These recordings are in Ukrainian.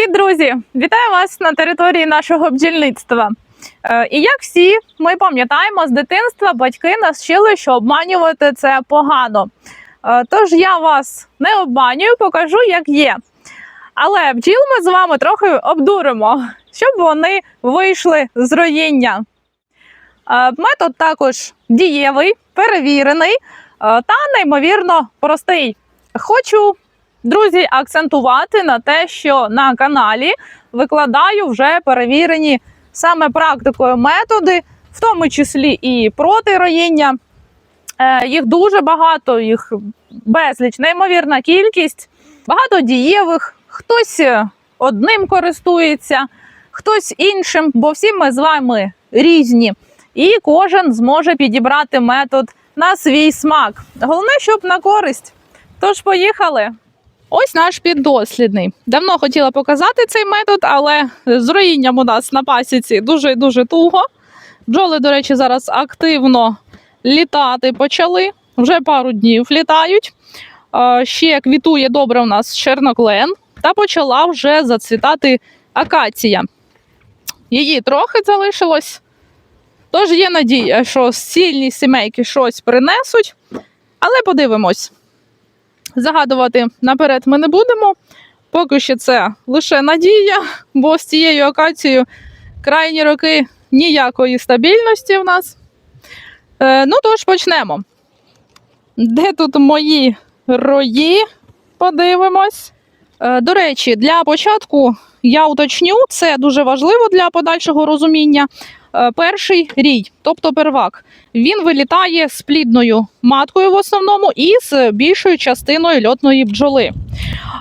Привіт, друзі! Вітаю вас на території нашого бджільництва. Е, І як всі ми пам'ятаємо з дитинства, батьки нас вчили, що обманювати це погано. Е, Тож я вас не обманюю, покажу, як є. Але бджіл ми з вами трохи обдуримо, щоб вони вийшли з роїння. Е, Метод також дієвий, перевірений та неймовірно простий. Хочу Друзі, акцентувати на те, що на каналі викладаю вже перевірені саме практикою методи, в тому числі і проти роїння. Е, Їх дуже багато, їх безліч, неймовірна кількість, багато дієвих, хтось одним користується, хтось іншим, бо всі ми з вами різні, і кожен зможе підібрати метод на свій смак. Головне, щоб на користь. Тож, поїхали! Ось наш піддослідний. Давно хотіла показати цей метод, але з роїнням у нас на пасіці дуже дуже туго. Бджоли, до речі, зараз активно літати почали. Вже пару днів літають. Ще квітує добре у нас черноклен, та почала вже зацвітати акація. Її трохи залишилось. Тож є надія, що сильні сімейки щось принесуть, але подивимось. Загадувати наперед ми не будемо. Поки що це лише надія, бо з цією акацією крайні роки ніякої стабільності в нас. Е, ну тож почнемо. Де тут мої рої? Подивимось. Е, до речі, для початку я уточню, це дуже важливо для подальшого розуміння. Е, перший рій, тобто первак, він вилітає з плідною маткою в основному і з більшою частиною льотної бджоли.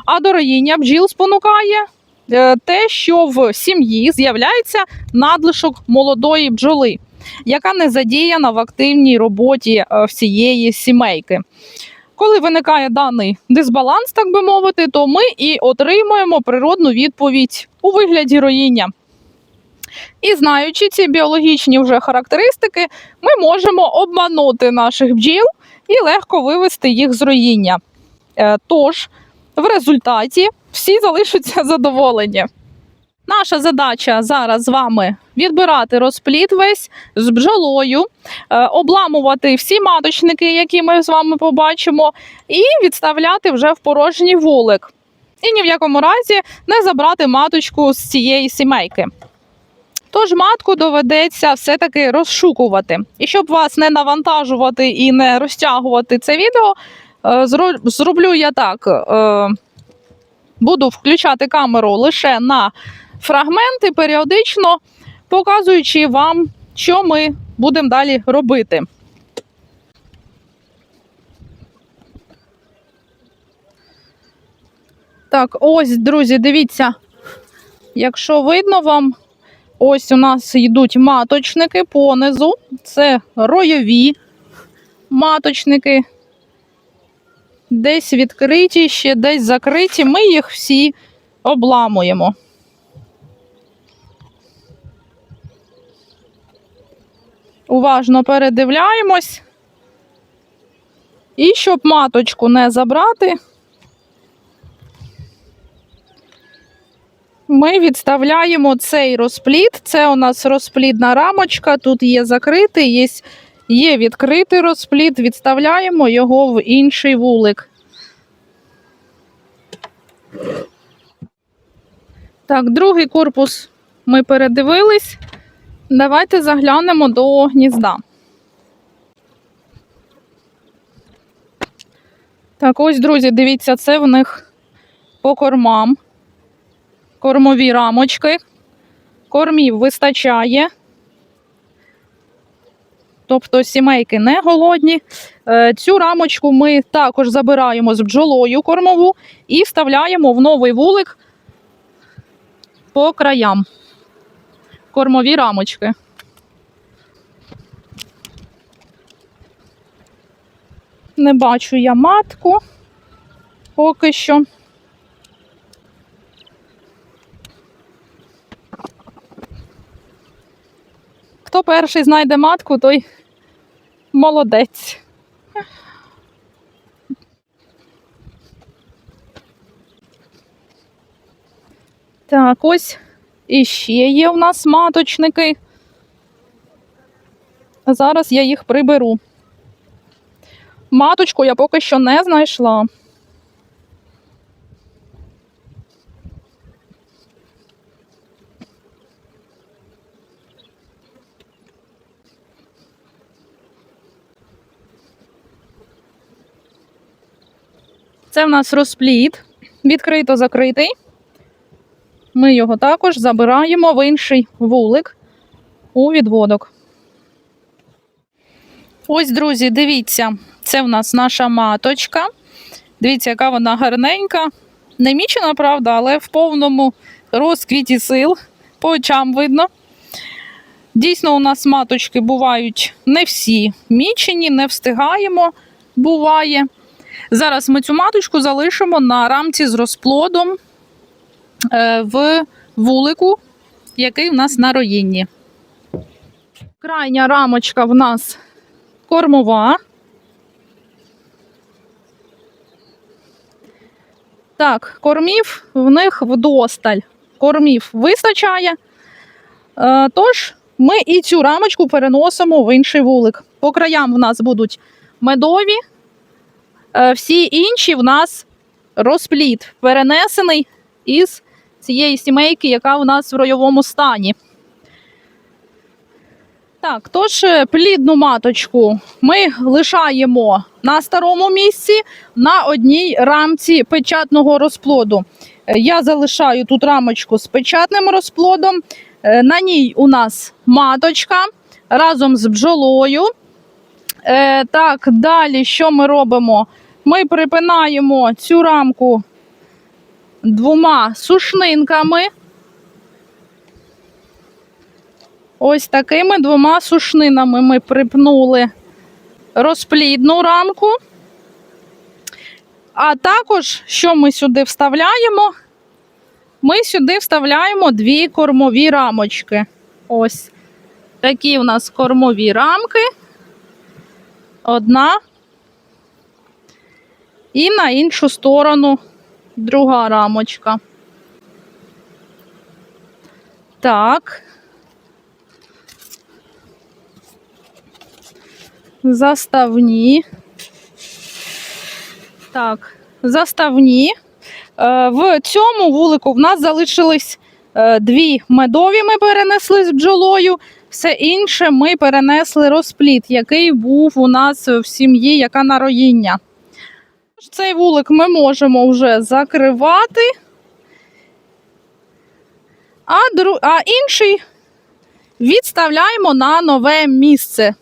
А до роїння бджіл спонукає е, те, що в сім'ї з'являється надлишок молодої бджоли, яка не задіяна в активній роботі е, всієї сімейки. Коли виникає даний дисбаланс, так би мовити, то ми і отримуємо природну відповідь у вигляді роїння. І знаючи ці біологічні вже характеристики, ми можемо обманути наших бджіл і легко вивести їх з роїння. Е, Тож, в результаті всі залишаться задоволені. Наша задача зараз з вами відбирати розплід весь з бджолою, е, обламувати всі маточники, які ми з вами побачимо, і відставляти вже в порожній вулик. І ні в якому разі не забрати маточку з цієї сімейки. Тож матку доведеться все-таки розшукувати. І щоб вас не навантажувати і не розтягувати це відео, е, зроблю я так: е, буду включати камеру лише на фрагменти, періодично показуючи вам, що ми будемо далі робити. Так, ось, друзі, дивіться, якщо видно вам, Ось у нас йдуть маточники понизу. Це ройові маточники. Десь відкриті, ще десь закриті. Ми їх всі обламуємо. Уважно передивляємось. І щоб маточку не забрати, Ми відставляємо цей розплід. Це у нас розплідна рамочка. Тут є закритий, є, є відкритий розплід. Відставляємо його в інший вулик. Так, другий корпус ми передивились. Давайте заглянемо до гнізда. Так, ось, друзі, дивіться, це в них по кормам кормові рамочки. Кормів вистачає. Тобто сімейки не голодні. Е, Цю рамочку ми також забираємо з бджолою кормову і вставляємо в новий вулик по краям. Кормові рамочки. Не бачу я матку поки що. Хто перший знайде матку, той молодець. Так, ось іще є в нас маточники. Зараз я їх приберу. Маточку я поки що не знайшла. Це в нас розплід, відкрито-закритий. Ми його також забираємо в інший вулик у відводок. Ось, друзі, дивіться, це в нас наша маточка. Дивіться, яка вона гарненька. Не мічена, правда, але в повному розквіті сил. По очам видно. Дійсно, у нас маточки бувають не всі мічені, не встигаємо, буває. Зараз ми цю маточку залишимо на рамці з розплодом е, в вулику, який в нас на роїнні. Крайня рамочка в нас кормова. Так, кормів в них вдосталь. Кормів вистачає. Е, Тож ми і цю рамочку переносимо в інший вулик. По краям в нас будуть медові, всі інші в нас розплід перенесений із цієї сімейки, яка у нас в ройовому стані. Так, тож е, плідну маточку ми лишаємо на старому місці на одній рамці печатного розплоду. Е, Я залишаю тут рамочку з печатним розплодом. Е, На ній у нас маточка разом з бджолою. Е, Так, далі що ми робимо? Ми припинаємо цю рамку двома сушнинками. Ось такими двома сушнинами ми припнули розплідну рамку. А також, що ми сюди вставляємо? Ми сюди вставляємо дві кормові рамочки. Ось такі у нас кормові рамки. Одна. І на іншу сторону друга рамочка. Так. Заставні. Так, заставні. Е, В цьому вулику в нас залишились е, дві медові. Ми перенесли з бджолою. Все інше ми перенесли розплід, який був у нас в сім'ї, яка на роїння. Цей вулик ми можемо вже закривати. А, дру... а інший відставляємо на нове місце.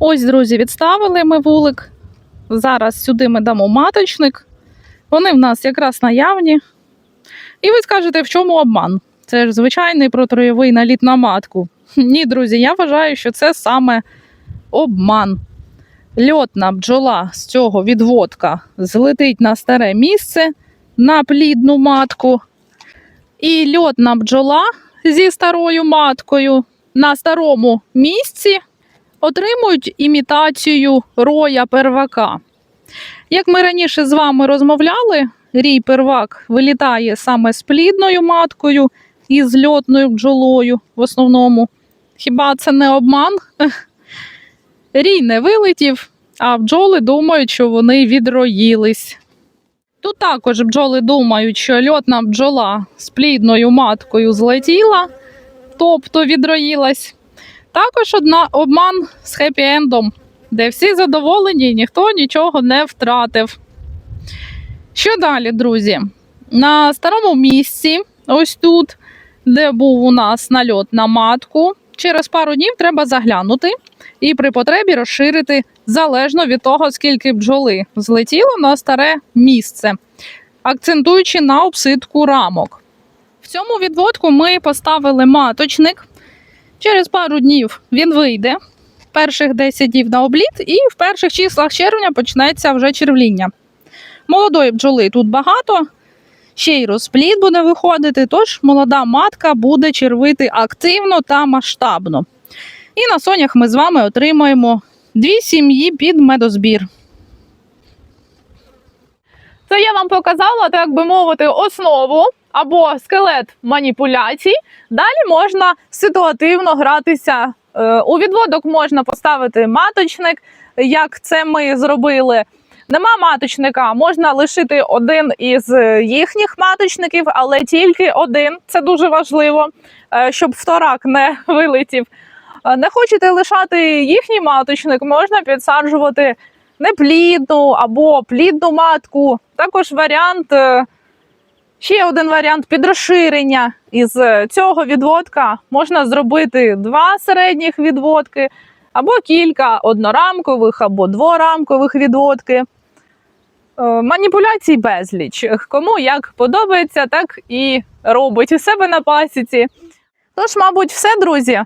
Ось, друзі, відставили ми вулик. Зараз сюди ми дамо маточник. Вони в нас якраз наявні. І ви скажете, в чому обман? Це ж звичайний протроєвий наліт на матку. Ні, друзі, я вважаю, що це саме обман. Льотна бджола з цього відводка злетить на старе місце на плідну матку. І льотна бджола зі старою маткою на старому місці отримують імітацію роя первака. Як ми раніше з вами розмовляли, рій первак вилітає саме з плідною маткою і з льотною бджолою в основному. Хіба це не обман? Рій не вилетів, а бджоли думають, що вони відроїлись. Тут також бджоли думають, що льотна бджола з плідною маткою злетіла, тобто відроїлась. Також одна обман з хеппі-ендом, де всі задоволені ніхто нічого не втратив. Що далі, друзі? На старому місці, ось тут, де був у нас нальот на матку, через пару днів треба заглянути і при потребі розширити залежно від того, скільки бджоли злетіло на старе місце, акцентуючи на обсидку рамок. В цьому відводку ми поставили маточник. Через пару днів він вийде. Перших 10 днів на обліт, і в перших числах червня почнеться вже червління. Молодої бджоли тут багато, ще й розплід буде виходити, тож молода матка буде червити активно та масштабно. І на сонях ми з вами отримаємо дві сім'ї під медозбір. Це я вам показала, так би мовити, основу або скелет маніпуляцій. Далі можна ситуативно гратися. Е, У відводок можна поставити маточник, як це ми зробили. Нема маточника, можна лишити один із е, їхніх маточників, але тільки один. Це дуже важливо, е, щоб вторак не вилетів. Е, Не хочете лишати їхній маточник, можна підсаджувати неплідну або плідну матку. Також варіант, ще один варіант під розширення. Із цього відводка можна зробити два середніх відводки, або кілька однорамкових, або дворамкових відводки. Е, Маніпуляцій безліч. Кому як подобається, так і робить у себе на пасіці. Тож, мабуть, все, друзі. Е,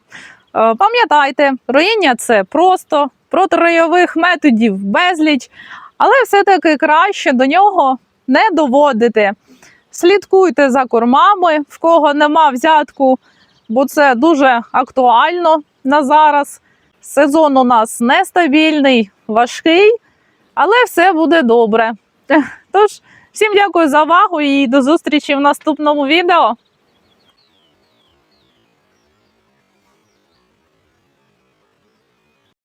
Пам'ятайте, роїння це просто, протиройових методів безліч, але все-таки краще до нього не доводити. Слідкуйте за кормами, в кого нема взятку, бо це дуже актуально на зараз. Сезон у нас нестабільний, важкий, але все буде добре. Тож, всім дякую за увагу і до зустрічі в наступному відео.